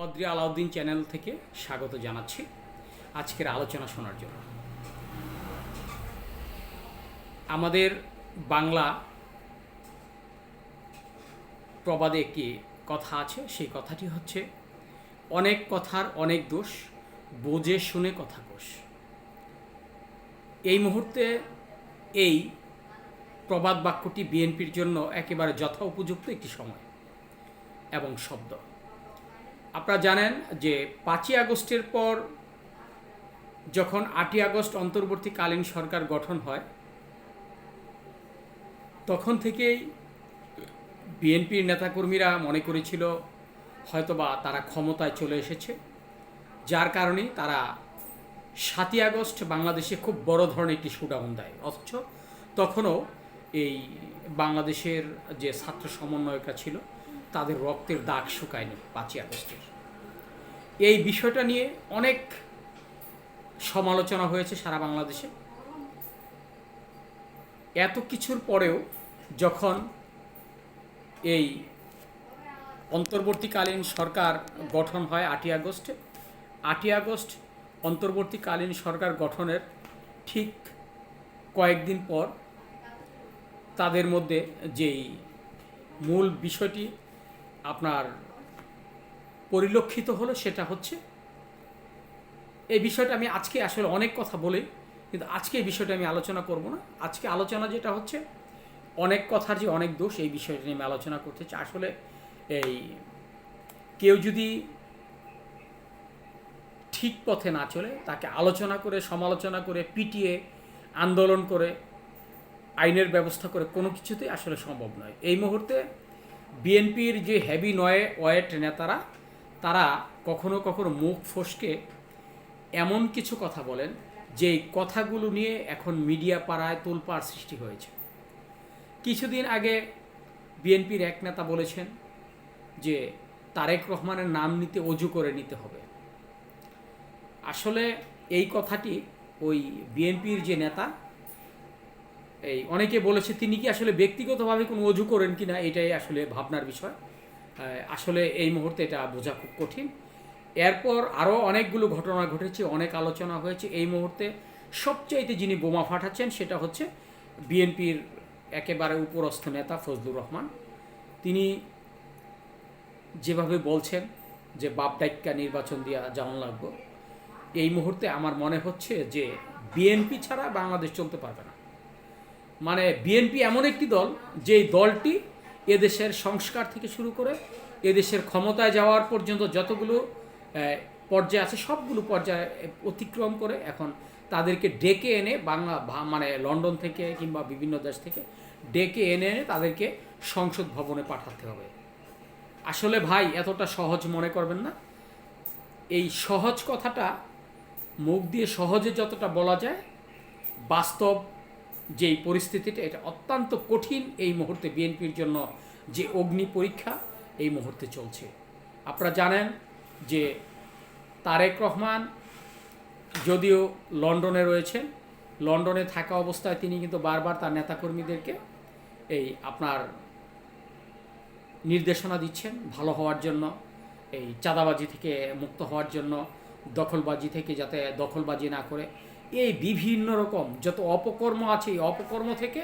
বদ্রি Alauddin channel থেকে স্বাগত জানাচ্ছি আজকের আলোচনা শোনার জন্য। আমাদের বাংলা প্রবাদে একটি কথা আছে, সেই কথাটি হচ্ছে, অনেক কথার অনেক দোষ, বোঝে শুনে কথা কোষ। এই মুহূর্তে এই প্রবাদ বাক্যটি বিএনপির জন্য একেবারে যথা উপযুক্ত একটি সময় এবং শব্দ। আপনারা জানেন যে পাঁচই আগস্টের পর যখন আটই আগস্ট অন্তর্বর্তীকালীন সরকার গঠন হয়, তখন থেকেই বিএনপির নেতাকর্মীরা মনে করেছিল হয়তোবা তারা ক্ষমতায় চলে এসেছে, যার কারণে তারা সাতই আগস্ট বাংলাদেশে খুব বড় ধরনের একটি শুডাউন দেয়। অথচ তখনও এই বাংলাদেশের যে ছাত্র সমন্বয়করা ছিল তাদের রক্তের দাগ শুকায়নি পাঁচই আগস্টের। এই বিষয়টা নিয়ে অনেক সমালোচনা হয়েছে সারা বাংলাদেশে। এত কিছুর পরেও যখন এই অন্তর্বর্তীকালীন সরকার গঠন হয় আটই আগস্টে, আটই আগস্ট অন্তর্বর্তীকালীন সরকার গঠনের ঠিক কয়েকদিন পর তাদের মধ্যে যেই মূল বিষয়টি আপনার পরিলক্ষিত হলো সেটা হচ্ছে, এই বিষয়টা আমি আজকে আসলে অনেক কথা বলি, কিন্তু আজকে এই বিষয়টা আমি আলোচনা করব না। আজকে আলোচনা যেটা হচ্ছে, অনেক কথার যে অনেক দোষ, এই বিষয়টা নিয়ে আমি আলোচনা করতে চাই। আসলে এই কেউ যদি ঠিক পথে না চলে, তাকে আলোচনা করে, সমালোচনা করে, পিটিয়ে, আন্দোলন করে, আইনের ব্যবস্থা করে কোনো কিছুতেই আসলে সম্ভব নয়। এই মুহূর্তে বিএনপির যে হ্যাভি নয় ওয়েট নেতারা, তারা কখনো কখনো মুখ ফসকে এমন কিছু কথা বলেন যে কথাগুলো নিয়ে এখন মিডিয়া পাড়ায় তোলপাড় সৃষ্টি হয়েছে। কিছুদিন আগে বিএনপির এক নেতা বলেছেন যে, তারেক রহমানের নাম নিতে অজু করে নিতে হবে। আসলে এই কথাটি ওই বিএনপির যে নেতা এই অনেকে বলেছে, তিনি কি আসলে ব্যক্তিগতভাবে কোনো অজু করেন কি না এটাই আসলে ভাবনার বিষয়। আসলে এই মুহূর্তে এটা বোঝা খুব কঠিন। এরপর আরও অনেকগুলো ঘটনা ঘটেছে, অনেক আলোচনা হয়েছে। এই মুহূর্তে সবচাইতে যিনি বোমা ফাটাচ্ছেন, সেটা হচ্ছে বিএনপির একেবারে উপরস্থ নেতা ফজলুর রহমান। তিনি যেভাবে বলছেন যে, বাপ ডাইক্কা নির্বাচন দিয়া যেমন লাগবো। এই মুহূর্তে আমার মনে হচ্ছে যে, বিএনপি ছাড়া বাংলাদেশ চলতে পারবে না। মানে বিএনপি এমন একটি দল, যেই দলটি এদেশের সংস্কার থেকে শুরু করে এদেশের ক্ষমতায় যাওয়ার পর্যন্ত যতগুলো পর্যায়ে আছে, সবগুলো পর্যায়ে অতিক্রম করে এখন তাদেরকে ডেকে এনে বাংলা মানে লন্ডন থেকে কিংবা বিভিন্ন দেশ থেকে ডেকে এনে এনে তাদেরকে সংসদ ভবনে পাঠাতে হবে। আসলে ভাই, এতটা সহজ মনে করবেন না। এই সহজ কথাটা মুখ দিয়ে সহজে যতটা বলা যায়, বাস্তব যেই পরিস্থিতিটা এটা অত্যন্ত কঠিন এই মুহূর্তে বিএনপির জন্য যে অগ্নি পরীক্ষা এই মুহূর্তে চলছে। আপনারা জানেন যে তারেক রহমান যদিও লন্ডনে রয়েছেন, লন্ডনে থাকা অবস্থায় তিনি কিন্তু বারবার তার নেতাকর্মীদেরকে এই আপনার নির্দেশনা দিচ্ছেন ভালো হওয়ার জন্য, এই চাঁদাবাজি থেকে মুক্ত হওয়ার জন্য, দখলবাজি থেকে যাতে দখলবাজি না করে। এই বিভিন্ন রকম যত অপকর্ম আছে এই অপকর্ম থেকে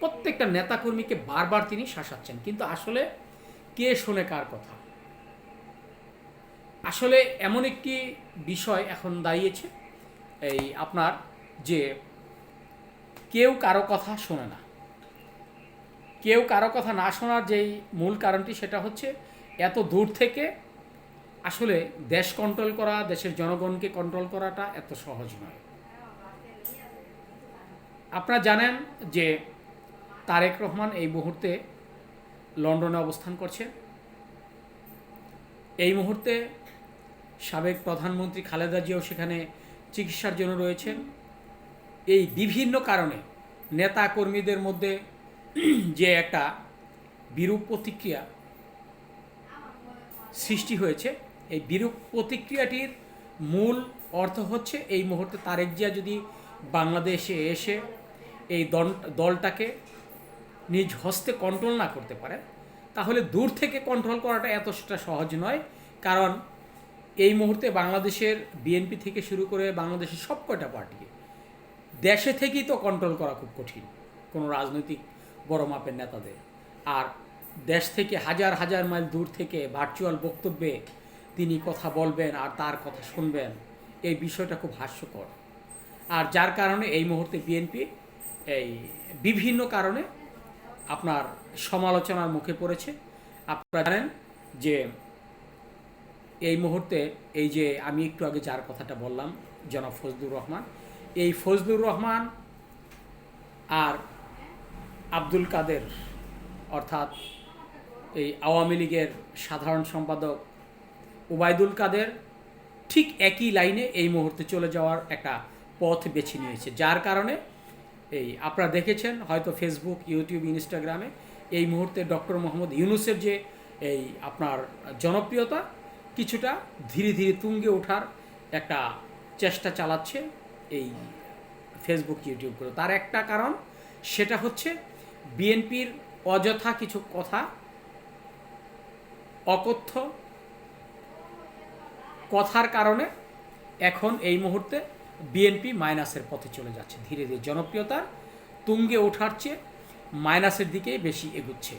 প্রত্যেকটা নেতাকর্মীকে বারবার তিনি শাসাচ্ছেন। কিন্তু আসলে কে শোনে কার কথা? আসলে এমন একটি বিষয় এখন দাঁড়িয়েছে, এই আপনার যে কেউ কারও কথা শোনে না। কেউ কারও কথা না শোনার যেই মূল কারণটি সেটা হচ্ছে এত দূর থেকে আসলে দেশ কন্ট্রোল করা, দেশের জনগণকে কন্ট্রোল করাটা এত সহজ নয়। আপনারা জানেন যে তারেক রহমান এই মুহূর্তে লন্ডনে অবস্থান করছে। এই মুহূর্তে সাবেক প্রধানমন্ত্রী খালেদা জিয়াও সেখানে চিকিৎসার জন্য রয়েছেন। এই বিভিন্ন কারণে নেতা কর্মীদের মধ্যে যে একটা বিরূপ প্রতিক্রিয়া সৃষ্টি হয়েছে, এই বিরূপ প্রতিক্রিয়াটির মূল অর্থ হচ্ছে এই মুহূর্তে তারেক জিয়া যদি বাংলাদেশে এসে এই দল, দলটাকে নিজ হস্তে কন্ট্রোল না করতে পারেন তাহলে দূর থেকে কন্ট্রোল করাটা এতটা সহজ নয়। কারণ এই মুহূর্তে বাংলাদেশের বিএনপি থেকে শুরু করে বাংলাদেশের সব কয়টা পার্টিকে দেশে থেকেই তো কন্ট্রোল করা খুব কঠিন কোনো রাজনৈতিক বড় মাপের নেতাদের। আর দেশ থেকে হাজার হাজার মাইল দূর থেকে ভার্চুয়াল বক্তব্যে তিনি কথা বলবেন আর তার কথা শুনবেন, এই বিষয়টা খুব হাস্যকর। আর যার কারণে এই মুহূর্তে বিএনপি এই বিভিন্ন কারণে আপনার সমালোচনার মুখে পড়েছে। আপনারা জানেন যে এই মুহূর্তে এই যে আমি একটু আগে যার কথাটা বললাম, জনাব ফজলুর রহমান, এই ফজলুর রহমান আর আব্দুল কাদের, অর্থাৎ এই আওয়ামী লীগের সাধারণ সম্পাদক ওবায়দুল কাদের ঠিক একই লাইনে এই মুহূর্তে চলে যাওয়ার একটা পথ বেছে নিয়েছে, যার কারণে এই আপনারা দেখেছেন, হয়তো ফেসবুক ইউটিউব ইনস্টাগ্রামে এই মুহূর্তে ডক্টর মোহাম্মদ ইউনুসের যে এই আপনার জনপ্রিয়তা কিছুটা ধীরে ধীরে তুঙ্গে ওঠার একটা চেষ্টা চালাচ্ছে এই ফেসবুক ইউটিউবগুলো তার একটা কারণ সেটা হচ্ছে বিএনপির অযথা কিছু কথা, অকথ্য কথার কারণে এখন এই মুহূর্তে বিএনপি মাইনাসের পথে চলে যাচ্ছে। ধীরে ধীরে জনপ্রিয়তার তুঙ্গে ওঠার চেয়ে মাইনাসের দিকেই বেশি এগুচ্ছে।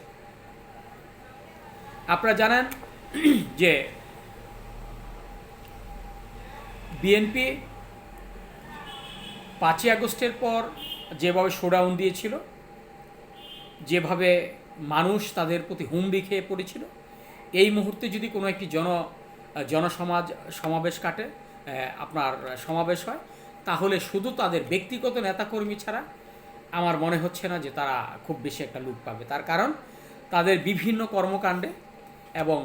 আপনারা জানেন যে বিএনপি পাঁচই আগস্টের পর যেভাবে শোডাউন দিয়েছিল, যেভাবে মানুষ তাদের প্রতি হুমড়ি খেয়ে পড়েছিল, এই মুহূর্তে যদি কোনো একটি জন, জনসমাজ, সমাবেশ কাটে আপনার সমাবেশ হয়, তাহলে শুধু তাদের ব্যক্তিগত নেতাকর্মী ছাড়া আমার মনে হচ্ছে না যে তারা খুব বেশি একটা লুট পাবে। তার কারণ, তাদের বিভিন্ন কর্মকাণ্ডে এবং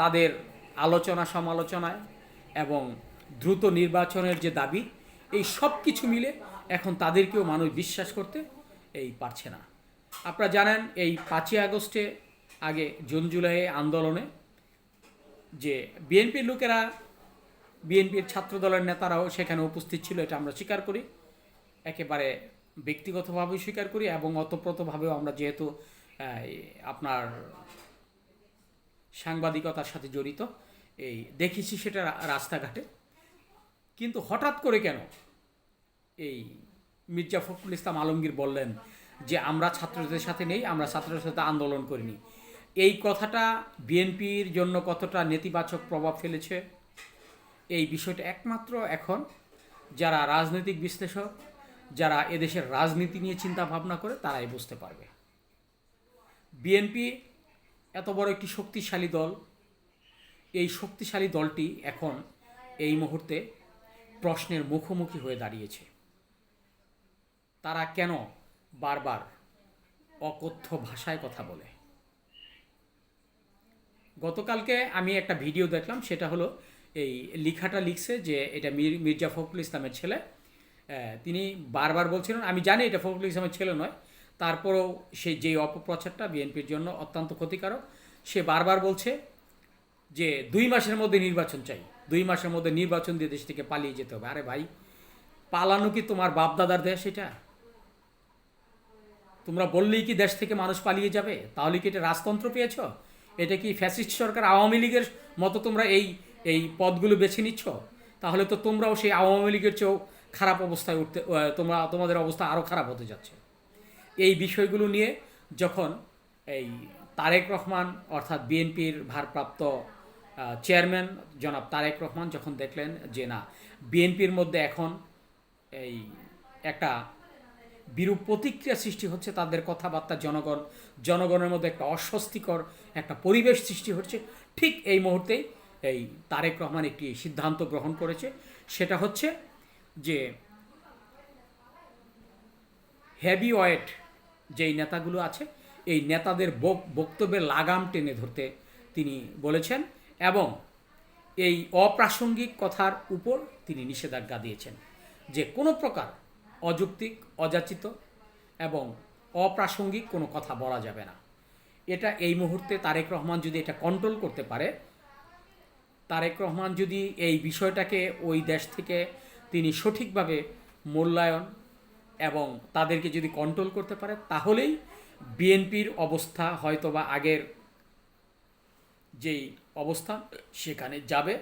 তাদের আলোচনা সমালোচনায় এবং দ্রুত নির্বাচনের যে দাবি, এই সব কিছু মিলে এখন তাদেরকেও মানুষ বিশ্বাস করতে এই পারছে না। আপনারা জানেন, এই পাঁচই আগস্টে আগে জুন জুলাই আন্দোলনে যে বিএনপির লোকেরা বিএনপির ছাত্র দলের নেতারাও সেখানে উপস্থিত ছিল, এটা আমরা স্বীকার করি। একেবারে ব্যক্তিগতভাবে স্বীকার করি এবং অতপ্রতভাবেও আমরা যেহেতু আপনার সাংবাদিকতার সাথে জড়িত, এই দেখেছি সেটা রাস্তাঘাটে। কিন্তু হঠাৎ করে কেন এই মির্জা ফখরুল ইসলাম আলমগীর বললেন যে, আমরা ছাত্রদের সাথে নেই, আমরা ছাত্রদের সাথে আন্দোলন করিনি। এই কথাটা বিএনপির জন্য কতটা নেতিবাচক প্রভাব ফেলেছে এই বিষয়টা একমাত্র এখন যারা রাজনৈতিক বিশ্লেষক, যারা এদেশের রাজনীতি নিয়ে চিন্তা ভাবনা করে, তারাই বুঝতে পারবে। বিএনপি এত বড় একটি শক্তিশালী দল, এই শক্তিশালী দলটি এখন এই মুহূর্তে প্রশ্নের মুখোমুখি হয়ে দাঁড়িয়েছে। তারা কেন বারবার অকথ্য ভাষায় কথা বলে? গতকালকে আমি একটা ভিডিও দেখলাম, সেটা হলো এই লেখাটা লিখছে যে এটা মির, মির্জা ফখরুল ইসলামের ছেলে। তিনি বারবার বলছিলেন, আমি জানি এটা ফখরুল ইসলামের ছেলে নয়, তারপরেও সেই যে অপপ্রচারটা বিএনপির জন্য অত্যন্ত ক্ষতিকারক, সে বারবার বলছে যে দুই মাসের মধ্যে নির্বাচন চাই, দুই মাসের মধ্যে নির্বাচন দিয়ে দেশ থেকে পালিয়ে যেতে হবে। আরে ভাই, পালানো কি তোমার বাপ দাদার দেশ এটা? তোমরা বললেই কি দেশ থেকে মানুষ পালিয়ে যাবে? তাহলে কি এটা রাজতন্ত্র পেয়েছ? এটা কি ফ্যাসিস্ট সরকার আওয়ামী লীগের মতো তোমরা এই এই পদগুলো বেছে নিচ্ছ, তাহলে তো তোমরাও সেই আওয়ামী লীগের চেয়েও খারাপ অবস্থায় উঠতে তোমরা, তোমাদের অবস্থা আরও খারাপ হতে যাচ্ছে। এই বিষয়গুলো নিয়ে যখন এই তারেক রহমান, অর্থাৎ বিএনপির ভারপ্রাপ্ত চেয়ারম্যান জনাব তারেক রহমান যখন দেখলেন যে না, বিএনপির মধ্যে এখন এই একটা বিরূপ প্রতিক্রিয়া সৃষ্টি হচ্ছে, তাদের কথাবার্তা, জনগণ, জনগণের মধ্যে একটা অস্বস্তিকর একটা পরিবেশ সৃষ্টি হচ্ছে, ঠিক এই মুহূর্তে এই তারেক রহমান একটি সিদ্ধান্ত গ্রহণ করেছে। সেটা হচ্ছে যে হেভি ওয়েট যেই নেতাগুলো আছে, এই নেতাদের বক- বক্তব্যের লাগাম টেনে ধরতে তিনি বলেছেন এবং এই অপ্রাসঙ্গিক কথার উপর তিনি নিষেধাজ্ঞা দিয়েছেন যে কোনো প্রকার অযৌক্তিক, অযাচিত এবং অপ্রাসঙ্গিক কোনো কথা বলা যাবে না। এটা এই মুহূর্তে তারেক রহমান যদি এটা কন্ট্রোল করতে পারে তারেক রহমান যদি এই বিষয়টাকে ওই দেশ থেকে তিনি সঠিকভাবে মূল্যায়ন এবং তাদেরকে যদি কন্ট্রোল করতে পারে, তাহলেই বিএনপির অবস্থা হয়তোবা আগের যেই অবস্থা সেখানে যাবে।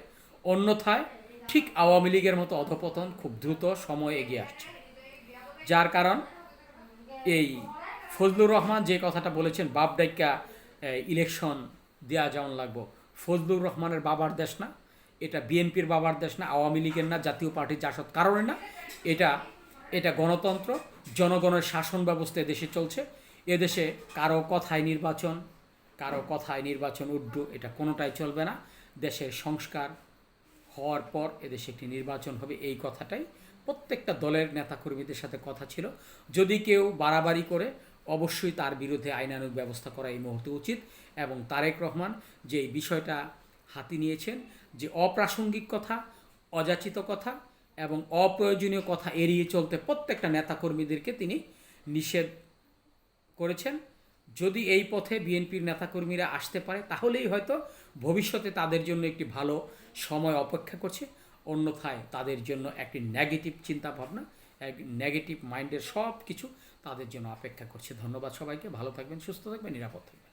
অন্যথায় ঠিক আওয়ামী লীগের মতো অধপতন খুব দ্রুত সময় এগিয়ে আসছে। যার কারণ এই ফজলুর রহমান যে কথাটা বলেছেন বাপ ডাইকা ইলেকশন দেওয়া যেমন লাগবো। ফজলুর রহমানের বাবার দেশ না, এটা বিএনপির বাবার দেশ না, আওয়ামী লীগের না, জাতীয় পার্টির জাসদ কারণে না, এটা এটা গণতন্ত্র, জনগণের শাসন ব্যবস্থা দেশে চলছে। এদেশে কারও কথায় নির্বাচন, কারও কথায় নির্বাচন উড্ডু, এটা কোনোটাই চলবে না। দেশের সংস্কার হওয়ার পর এদেশে একটি নির্বাচন হবে, এই কথাটাই প্রত্যেকটা দলের নেতাকর্মীদের সাথে কথা ছিল। যদি কেউ বাড়াবাড়ি করে অবশ্যই তার বিরুদ্ধে আইনানুগ ব্যবস্থা করা এই মুহূর্তে উচিত এবং তারেক রহমান যে এই বিষয়টা হাতি নিয়েছেন, যে অপ্রাসঙ্গিক কথা, অযাচিত কথা এবং অপ্রয়োজনীয় কথা এড়িয়ে চলতে প্রত্যেকটা নেতাকর্মীদেরকে তিনি নিষেধ করেছেন। যদি এই পথে বিএনপির নেতাকর্মীরা আসতে পারে, তাহলেই হয়তো ভবিষ্যতে তাদের জন্য একটি ভালো সময় অপেক্ষা করছে। অন্যথায় তাদের জন্য একটি নেগেটিভ চিন্তা ভাবনা এক নেগেটিভ মাইন্ডের সব কিছু তাদের জন্য অপেক্ষা করছে। ধন্যবাদ সবাইকে। ভালো থাকবেন সুস্থ থাকবেন নিরাপদ থাকবেন।